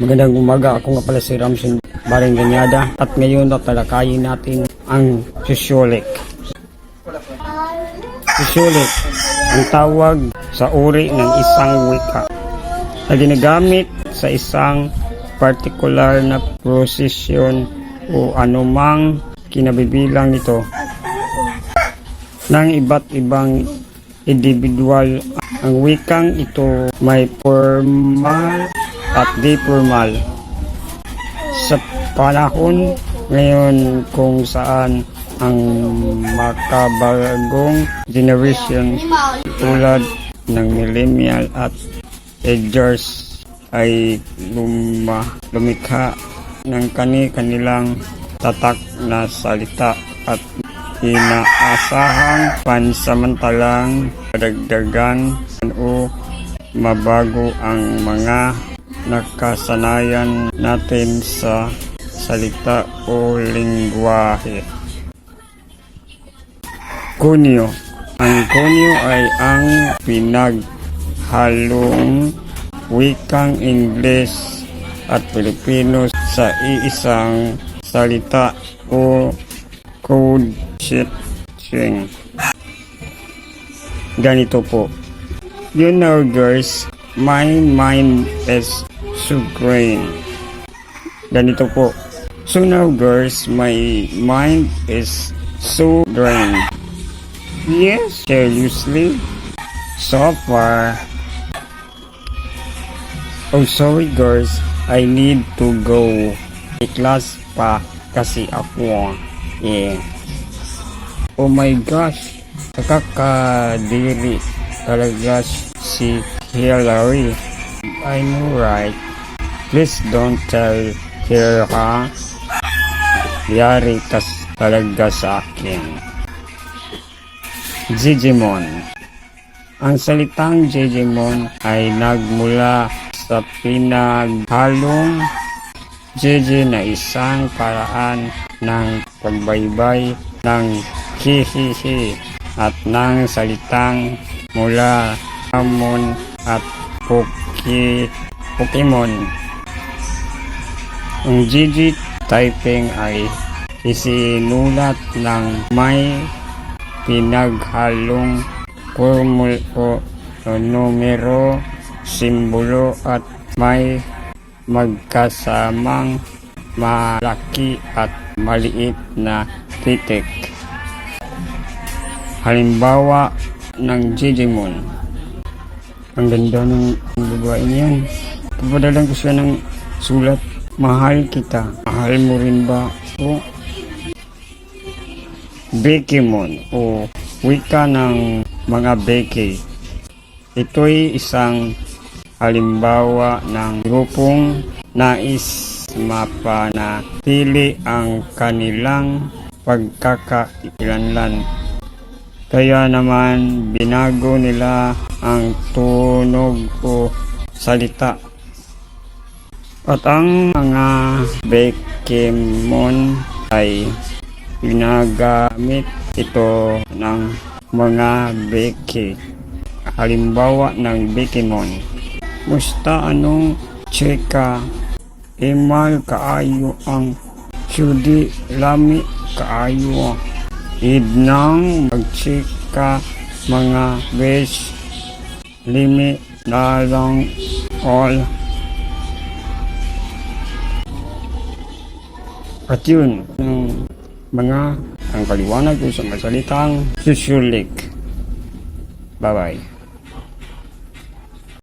Magandang umaga. Ako nga pala si Ramson Baring Ganyada. At ngayon tatalakayin natin ang Physiolic. Physiolic, ang tawag sa uri ng isang wika na ginagamit sa isang particular na prosesyon o anumang kinabibilang nito ng iba't ibang individual. Ang wikang ito may formal at di formal. Sa panahon ngayon kung saan ang makabagong generation tulad ng millennial at agers ay luma, lumikha ng kani-kanilang tatak na salita at inaasahang pansamantalang dagdagan o mabago ang mga nakasanayan natin sa salita o lingwahe. Kunyo. Ang kunyo ay ang pinaghalong wikang Ingles at Pilipino sa iisang salita o code switching. Ganito po. You know girls, my mind is so green. Ganito po. So now girls, my mind is so drained. Yes, seriously. So far. Oh, sorry girls. I need to go. May class pa kasi ako. Yeah. Oh my gosh. Nakakadiri talaga si Hillary. I know right. Please don't tell her ha. Yari kas talaga sa akin. Jijimon. Ang salitang Jijimon ay nagmula sa pinaghalong Jeje na isang paraan ng pagbaybay ng hihihi at ng salitang mula Amon at Poki, Pokemon. Ang Gigi typing ay isinulat ng may pinaghalong formula o numero, simbolo at may magkasamang malaki at maliit na titik. Halimbawa ng Digimon. Ang ganda ng babae niyan. Papadalan ko siya ng sulat. Mahal kita. Mahal mo rin ba? O Bekimon o wika ng mga Beke. Ito'y isang halimbawa ng grupong nais mapanatili ang kanilang pagkakailanlan. Kaya naman binago nila ang tunog o salita. At ang mga Bekemon ay ginagamit ito ng mga Beke. Halimbawa ng Bekemon. Musta anong cheka Emal kaayo ang Sudi lami kaayo Idnang magchika mga besh Limi na lang all At yun, ng mga ang paliwanag ko sa masalitang susulik. Bye-bye.